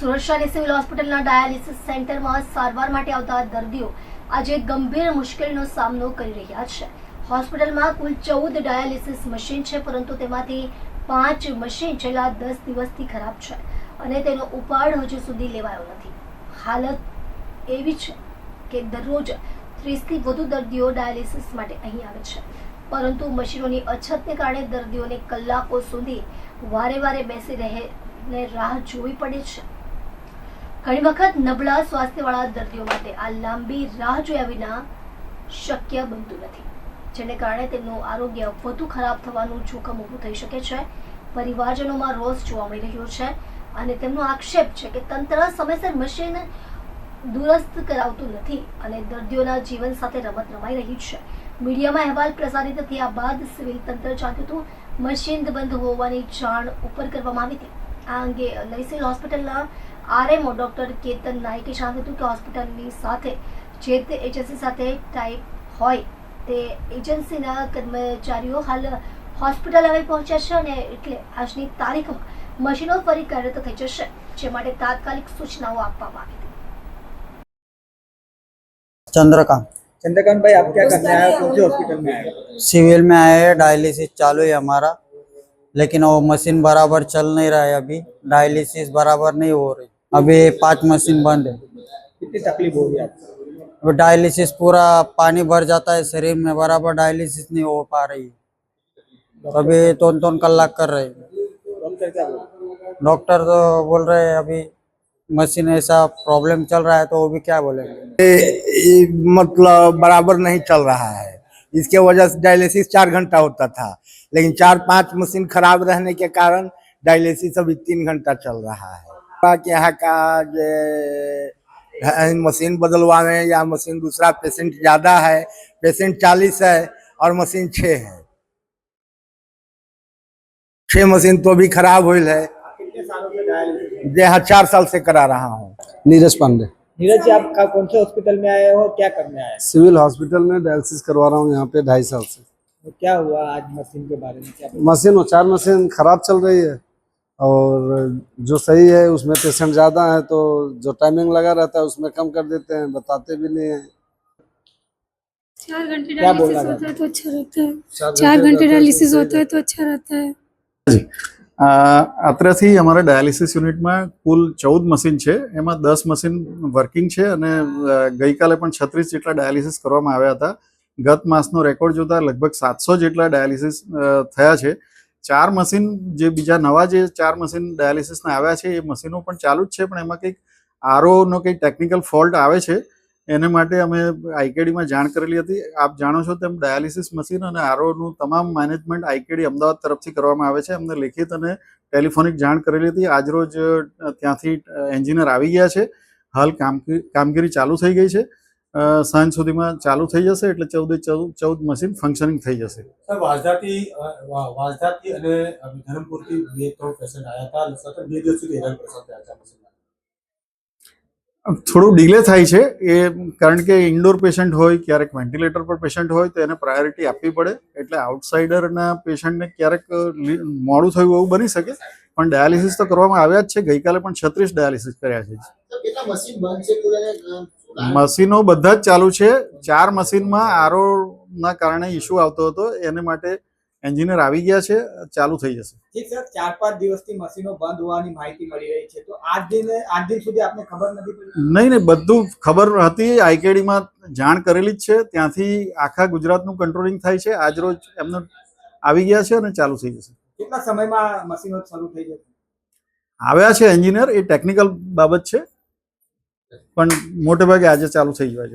શહેરની સિવિલ હોસ્પિટલના ડાયાલિસિસ સેન્ટરમાં સારવાર માટે આવતા દર્દીઓ આજે ગંભીર મુશ્કેલીનો સામનો કરી રહ્યા છે. હોસ્પિટલમાં કુલ ચૌદ ડાયાલિસિસ મશીન છે, પરંતુ તેમાંથી પાંચ મશીન છેલ્લા દસ દિવસથી ખરાબ છે અને તેનો ઉપાડ હજુ સુધી લેવાયો નથી. હાલત એવી છે કે દરરોજ ત્રીસથી વધુ દર્દીઓ ડાયાલિસિસ માટે અહીં આવે છે, પરંતુ મશીનોની અછતને કારણે દર્દીઓને કલાકો સુધી વારે વારે બેસી રહે ને રાહ જોવી પડે છે. ઘણી વખત નબળા સ્વાસ્થ્યવાળા દર્દીઓ માટે આ લાંબી રાહ જોયા વિના શક્ય બનતું નથી, જેને કારણે તેમનું આરોગ્ય વધુ ખરાબ થવાનું જોખમ ઊભું થઈ શકે છે. પરિવારજનોમાં રોષ જોવા મળી રહ્યો છે અને તેમનો આક્ષેપ છે કે તંત્ર સમયસર મશીન દુરસ્ત કરાવતું નથી અને દર્દીઓના જીવન સાથે રમત રમાઈ રહી છે. મીડિયામાં અહેવાલ પ્રસારિત થયા બાદ સિવિલ તંત્ર હતું, મશીન બંધ હોવાની જાણ ઉપર કરવામાં આવી હતી. આ અંગે સિવિલ હોસ્પિટલના આરએમઓ ડોક્ટર કેતન નાયકે જણાવ્યું હતું કે હોસ્પિટલની સાથે જે તે એજન્સી સાથે ટાઈપ હોય તે એજન્સીના કર્મચારીઓ હાલ હોસ્પિટલ આવી પહોંચ્યા છે અને એટલે આજની તારીખમાં મશીનો ફરી કાર્યરત થઈ જશે જે માટે તાત્કાલિક સૂચનાઓ આપવામાં આવી હતી चंद्रकांत चंद्रकांत भाई आप क्या करने आए हो कौन सी हॉस्पिटल में आए हो सिविल में आए हैं डायलिसिस चालू है हमारा लेकिन वो मशीन बराबर चल नहीं रहा है अभी डायलिसिस बराबर नहीं हो रही अभी पाँच मशीन बंद है। कितनी तकलीफ़ हो रही है आपको? वो डायलिसिस पूरा पानी भर जाता है शरीर में बराबर डायलिसिस नहीं हो पा रही है। अभी तोन तोन कलाक कर रहे हैं। डॉक्टर तो बोल रहे हैं अभी मशीन ऐसा प्रॉब्लम चल रहा है तो वो भी क्या बोलेंगे? ये मतलब बराबर नहीं चल रहा है। इसके वजह से डायलिसिस चार घंटा होता था लेकिन चार पाँच मशीन खराब रहने के कारण डायलिसिस अभी तीन घंटा चल रहा है। कि यहाँ का जे मशीन बदलवाने या मशीन दूसरा पेशेंट ज़्यादा है पेशेंट चालीस है और मशीन छः है। छः मशीन तो भी खराब हुई है। जे हाँ चार साल से करा रहा हूँ। नीरज पांडे। नीरज जी आप कौन से हॉस्पिटल में आए हो क्या करने आए? सिविल हॉस्पिटल में डायलिसिस करवा रहा हूँ यहाँ पे ढाई साल से। तो क्या हुआ आज मशीन के बारे में? क्या मशीन वो चार मशीन खराब चल रही है। और जो सही है उसमें पेशेंट ज़्यादा है तो जो टाइमिंग लगा रहता है उसमें कम कर देते हैं बताते भी नहीं है चार घंटे क्या बोलना डायलिसिस होता है तो अच्छा रहता है चार चार घंटे घंटे रहता है तो डायलिसिस सही होता है तो अच्छा रहता है અ, અત્રેથી અમારા ડાયાલિસિસ યુનિટમાં કુલ ચૌદ મશીન છે એમાં દસ મશીન વર્કિંગ છે અને અ, ગઈકાલે પણ છત્રીસ જેટલા ડાયાલિસિસ કરવામાં આવ્યા હતા ગત માસનો રેકોર્ડ જોતા લગભગ સાતસો જેટલા ડાયાલિસિસ અ, થયા છે ચાર મશીન જે બીજા નવા જે ચાર મશીન ડાયાલિસિસના આવ્યા છે, એ મશીનો પણ ચાલુ જ છે, પણ એમાં કંઈક આરઓનો કંઈક ટેકનિકલ ફોલ્ટ આવે છે, એને માટે અમે આઈકેડીમાં જાણ કરેલી હતી. આપ જાણો છો તેમ ડાયાલિસિસ મશીન અને આરઓનું તમામ મેનેજમેન્ટ આઈકેડી અમદાવાદ તરફથી કરવામાં આવે છે. અમને લેખિત અને ટેલિફોનિક જાણ કરેલી હતી. આજરોજ ત્યાંથી એન્જિનિયર આવી ગયા છે. હાલ કામગીરી ચાલુ થઈ ગઈ છે. સાંજ સુધીમાં ચાલુ થઈ જશે એટલે ચૌદે ચૌદ ચૌદ મશીન ફંક્શનિંગ થઈ જશે. સર વાંસદાથી વાંસદાથી અને ધરમપુરથી બે ત્રણ પેશન્ટ આવ્યા હતા સતત બે દિવસ સુધી હેરાન પરેશાન થયા હતા. થોડું ડિલે થાય છે એ કારણ કે ઇન્ડોર પેશન્ટ હોય ક્યારેક વેન્ટિલેટર પર પેશન્ટ હોય તો એને પ્રાયોરિટી આપવી પડે. એટલે આઉટસાઇડરના પેશન્ટને ક્યારેક મોડું થયું એવું બની શકે. પણ ડાયાલિસિસ તો કરવામાં આવ્યા જ છે. ગઈકાલે પણ છત્રીસ ડાયાલિસિસ કર્યા છે. મશીનો બધા જ ચાલુ છે. ચાર મશીનમાં આરોના કારણે ઇસ્યુ આવતો હતો. એને માટે એન્જિનિયર આવી ગયા છે ચાલુ થઈ જશે. ઠીક સર ચાર પાંચ દિવસથી મશીનો બંધ હોવાની માહિતી મળી રહી છે. તો આજ દિન આજ દિન સુધી આપને ખબર નથી પડી? નહીં નહીં બધું ખબર હતી. આઈકેડીમાં જાણ કરેલી જ છે. ત્યાંથી આખા ગુજરાતનું કંટ્રોલિંગ થાય છે. આજરોજ એમનો આવી ગયા છે અને ચાલુ થઈ જશે. કેટલા સમયમાં મશીનો શરૂ થઈ જશે? આવ્યા છે એન્જિનિયર એ ટેકનિકલ બાબત છે. પણ મોટે ભાગે આજે ચાલુ થઈ જાય છે